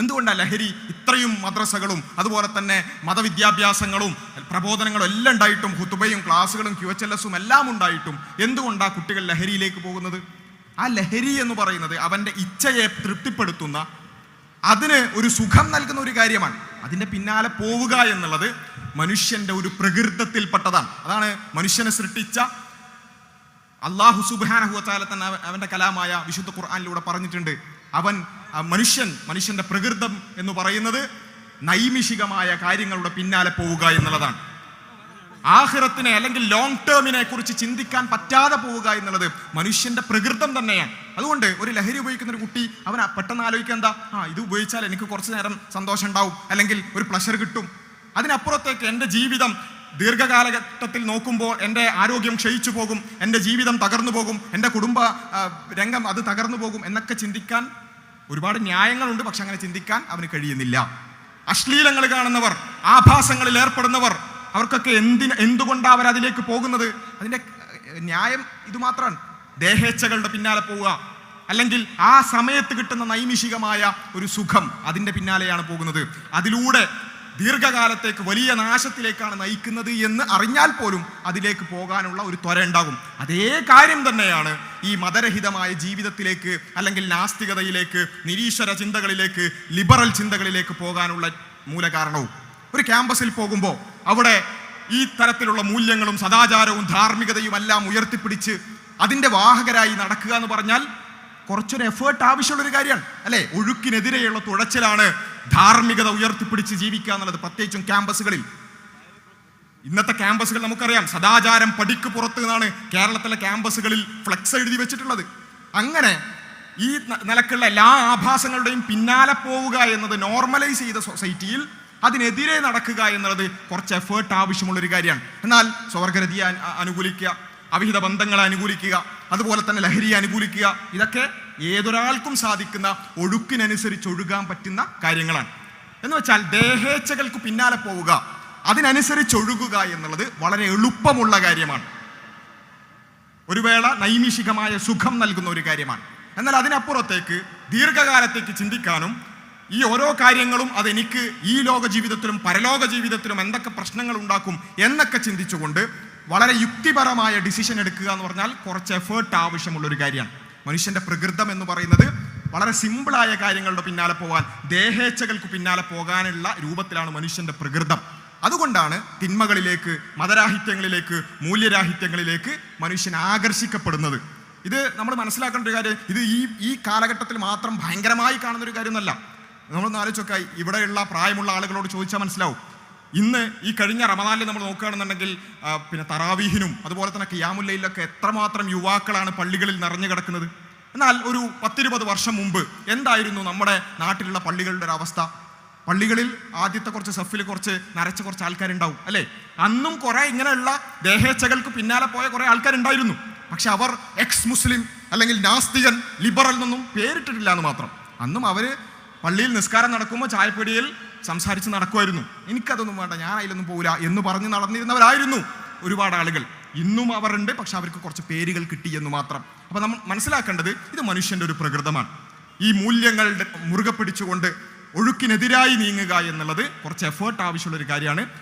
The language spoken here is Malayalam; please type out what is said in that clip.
എന്തുകൊണ്ടാണ് ലഹരി ഇത്രയും മദ്രസകളും അതുപോലെ തന്നെ മതവിദ്യാഭ്യാസങ്ങളും പ്രബോധനങ്ങളും എല്ലാം ഉണ്ടായിട്ടും ഹുത്തുബയും ക്ലാസ്സുകളും ക്യു എച്ച് എൽ എസും എല്ലാം ഉണ്ടായിട്ടും എന്തുകൊണ്ടാണ് കുട്ടികൾ ലഹരിയിലേക്ക് പോകുന്നത്? ആ ലഹരി എന്ന് പറയുന്നത് അവന്റെ ഇച്ഛയെ തൃപ്തിപ്പെടുത്തുന്ന അതിന് ഒരു സുഖം നൽകുന്ന ഒരു കാര്യമാണ്. അതിന്റെ പിന്നാലെ പോവുക എന്നുള്ളത് മനുഷ്യന്റെ ഒരു പ്രകൃതത്തിൽപ്പെട്ടതാണ്. അതാണ് മനുഷ്യനെ സൃഷ്ടിച്ച അള്ളാഹു സുബാനഹുവത്താല തന്നെ അവന്റെ കലാമായ വിശുദ്ധ ഖുർആാനിലൂടെ പറഞ്ഞിട്ടുണ്ട്. അവൻ മനുഷ്യൻ മനുഷ്യന്റെ പ്രകൃതം എന്ന് പറയുന്നത് നൈമിഷികമായ കാര്യങ്ങളുടെ പിന്നാലെ പോവുക എന്നുള്ളതാണ്. ആഹ്റത്തിനെ അല്ലെങ്കിൽ ലോങ് ടേമിനെ കുറിച്ച് ചിന്തിക്കാൻ പറ്റാതെ പോവുക എന്നുള്ളത് മനുഷ്യന്റെ പ്രകൃതം തന്നെയാണ്. അതുകൊണ്ട് ഒരു ലഹരി ഉപയോഗിക്കുന്ന ഒരു കുട്ടി അവൻ പെട്ടെന്ന് ആലോചിക്കുക എന്താ? ആ ഇത് ഉപയോഗിച്ചാൽ എനിക്ക് കുറച്ച് നേരം സന്തോഷം ഉണ്ടാവും അല്ലെങ്കിൽ ഒരു പ്ലഷർ കിട്ടും. അതിനപ്പുറത്തേക്ക് എന്റെ ജീവിതം ദീർഘകാലഘട്ടത്തിൽ നോക്കുമ്പോൾ എന്റെ ആരോഗ്യം ക്ഷയിച്ചു പോകും എന്റെ ജീവിതം തകർന്നു പോകും എന്റെ കുടുംബ രംഗം അത് തകർന്നു പോകും എന്നൊക്കെ ചിന്തിക്കാൻ ഒരുപാട് ന്യായങ്ങളുണ്ട് പക്ഷെ അങ്ങനെ ചിന്തിക്കാൻ അവന് കഴിയുന്നില്ല. അശ്ലീലങ്ങൾ കാണുന്നവർ ആഭാസങ്ങളിൽ ഏർപ്പെടുന്നവർ അവർക്കൊക്കെ എന്തിന് എന്തുകൊണ്ടാണ് അവർ അതിലേക്ക് പോകുന്നത്? അതിന്റെ ന്യായം ഇതുമാത്രമാണ് ദേഹേച്ഛകളുടെ പിന്നാലെ പോവുക അല്ലെങ്കിൽ ആ സമയത്ത് കിട്ടുന്ന നൈമിഷികമായ ഒരു സുഖം അതിന്റെ പിന്നാലെയാണ് പോകുന്നത്. അതിലൂടെ ദീർഘകാലത്തേക്ക് വലിയ നാശത്തിലേക്കാണ് നയിക്കുന്നത് എന്ന് അറിഞ്ഞാൽ പോലും അതിലേക്ക് പോകാനുള്ള ഒരു ത്വര ഉണ്ടാകും. അതേ കാര്യം തന്നെയാണ് ഈ മതരഹിതമായ ജീവിതത്തിലേക്ക് അല്ലെങ്കിൽ നാസ്തികതയിലേക്ക് നിരീശ്വര ചിന്തകളിലേക്ക് ലിബറൽ ചിന്തകളിലേക്ക് പോകാനുള്ള മൂലകാരണവും ഒരു ക്യാമ്പസിൽ പോകുമ്പോൾ അവിടെ ഈ തരത്തിലുള്ള മൂല്യങ്ങളും സദാചാരവും ധാർമ്മികതയും എല്ലാം ഉയർത്തിപ്പിടിച്ച് അതിന്റെ വാഹകരായി നടക്കുക എന്ന് പറഞ്ഞാൽ കുറച്ചൊരു എഫേർട്ട് ആവശ്യമുള്ള ഒരു കാര്യമാണ്. അല്ലെ? ഒഴുക്കിനെതിരെയുള്ള തുഴച്ചിലാണ് ധാർമ്മികത ഉയർത്തിപ്പിടിച്ച് ജീവിക്കുക എന്നുള്ളത് പ്രത്യേകിച്ചും ക്യാമ്പസുകളിൽ. ഇന്നത്തെ ക്യാമ്പസുകൾ നമുക്കറിയാം. സദാചാരം പടിക്ക് പുറത്ത് നിന്നാണ് കേരളത്തിലെ ക്യാമ്പസുകളിൽ ഫ്ലെക്സ് എഴുതി വെച്ചിട്ടുള്ളത്. അങ്ങനെ ഈ നിലക്കുള്ള എല്ലാ ആഭാസങ്ങളുടെയും പിന്നാലെ പോവുക എന്നത് നോർമലൈസ് ചെയ്ത സൊസൈറ്റിയിൽ അതിനെതിരെ നടക്കുക എന്നുള്ളത് കുറച്ച് എഫേർട്ട് ആവശ്യമുള്ള ഒരു കാര്യമാണ്. എന്നാൽ സ്വർഗരതിയെ അനുകൂലിക്കുക അവിഹിത ബന്ധങ്ങളെ അനുകൂലിക്കുക അതുപോലെ തന്നെ ലഹരിയെ അനുകൂലിക്കുക ഇതൊക്കെ ഏതൊരാൾക്കും സാധിക്കുന്ന ഒഴുക്കിനനുസരിച്ച് ഒഴുകാൻ പറ്റുന്ന കാര്യങ്ങളാണ്. എന്ന് വെച്ചാൽ ദേഹേച്ഛകൾക്ക് പിന്നാലെ പോവുക അതിനനുസരിച്ച് ഒഴുകുക എന്നുള്ളത് വളരെ എളുപ്പമുള്ള കാര്യമാണ്. ഒരു വേള നൈമിഷികമായ സുഖം നൽകുന്ന ഒരു കാര്യമാണ്. എന്നാൽ അതിനപ്പുറത്തേക്ക് ദീർഘകാലത്തേക്ക് ചിന്തിക്കാനും ഈ ഓരോ കാര്യങ്ങളും അതെനിക്ക് ഈ ലോക ജീവിതത്തിലും പരലോക ജീവിതത്തിലും എന്തൊക്കെ പ്രശ്നങ്ങൾ ഉണ്ടാക്കും എന്നൊക്കെ ചിന്തിച്ചുകൊണ്ട് വളരെ യുക്തിപരമായ ഡിസിഷൻ എടുക്കുക എന്ന് പറഞ്ഞാൽ കുറച്ച് എഫേർട്ട് ആവശ്യമുള്ളൊരു കാര്യമാണ്. മനുഷ്യന്റെ പ്രകൃതം എന്ന് പറയുന്നത് വളരെ സിമ്പിളായ കാര്യങ്ങളുടെ പിന്നാലെ പോകാൻ ദേഹേച്ഛകൾക്ക് പിന്നാലെ പോകാനുള്ള രൂപത്തിലാണ് മനുഷ്യന്റെ പ്രകൃതം. അതുകൊണ്ടാണ് തിന്മകളിലേക്ക് മതരാഹിത്യങ്ങളിലേക്ക് മൂല്യരാഹിത്യങ്ങളിലേക്ക് മനുഷ്യൻ ആകർഷിക്കപ്പെടുന്നത്. ഇത് നമ്മൾ മനസ്സിലാക്കേണ്ട ഒരു കാര്യം ഇത് ഈ ഈ കാലഘട്ടത്തിൽ മാത്രം ഭയങ്കരമായി കാണുന്ന ഒരു കാര്യമൊന്നല്ല നമ്മളൊന്ന് ആലോചിച്ചൊക്കെ ഇവിടെയുള്ള പ്രായമുള്ള ആളുകളോട് ചോദിച്ചാൽ മനസ്സിലാവും. ഇന്ന് ഈ കഴിഞ്ഞ റമദാനിൽ നമ്മൾ നോക്കുകയാണെന്നുണ്ടെങ്കിൽ പിന്നെ തറാവീഹിനും അതുപോലെ തന്നെ കിയാമുല്ലയിലൊക്കെ എത്രമാത്രം യുവാക്കളാണ് പള്ളികളിൽ നിറഞ്ഞു കിടക്കുന്നത്. എന്നാൽ ഒരു പത്തിരുപത് വർഷം മുമ്പ് എന്തായിരുന്നു നമ്മുടെ നാട്ടിലുള്ള പള്ളികളുടെ ഒരു അവസ്ഥ? പള്ളികളിൽ ആദ്യത്തെ കുറച്ച് സഫിൽ കുറച്ച് നരച്ച കുറച്ച് ആൾക്കാരുണ്ടാവും അല്ലേ? അന്നും കുറെ ഇങ്ങനെയുള്ള ദേഹേച്ഛകൾക്ക് പിന്നാലെ പോയ കുറെ ആൾക്കാരുണ്ടായിരുന്നു. പക്ഷെ അവർ എക്സ് മുസ്ലിം അല്ലെങ്കിൽ നാസ്തികൻ ലിബറൽ എന്നൊന്നും പേരിട്ടിട്ടില്ല എന്ന് മാത്രം. അന്നും അവർ പള്ളിയിൽ നിസ്കാരം നടക്കുമ്പോൾ ചായപ്പീടിയിൽ സംസാരിച്ച് നടക്കുമായിരുന്നു. എനിക്കതൊന്നും വേണ്ട ഞാൻ അതിലൊന്നും പോകില്ല എന്ന് പറഞ്ഞ് നടന്നിരുന്നവരായിരുന്നു ഒരുപാട് ആളുകൾ. ഇന്നും അവരുണ്ട് പക്ഷെ അവർക്ക് കുറച്ച് പേരുകൾ കിട്ടി എന്ന് മാത്രം. അപ്പൊ നമ്മൾ മനസ്സിലാക്കേണ്ടത് ഇത് മനുഷ്യന്റെ ഒരു പ്രകൃതമാണ്. ഈ മൂല്യങ്ങളുടെ മുറുകെ പിടിച്ചുകൊണ്ട് ഒഴുക്കിനെതിരായി നീങ്ങുക എന്നുള്ളത് കുറച്ച് എഫേർട്ട് ആവശ്യമുള്ള ഒരു കാര്യമാണ്.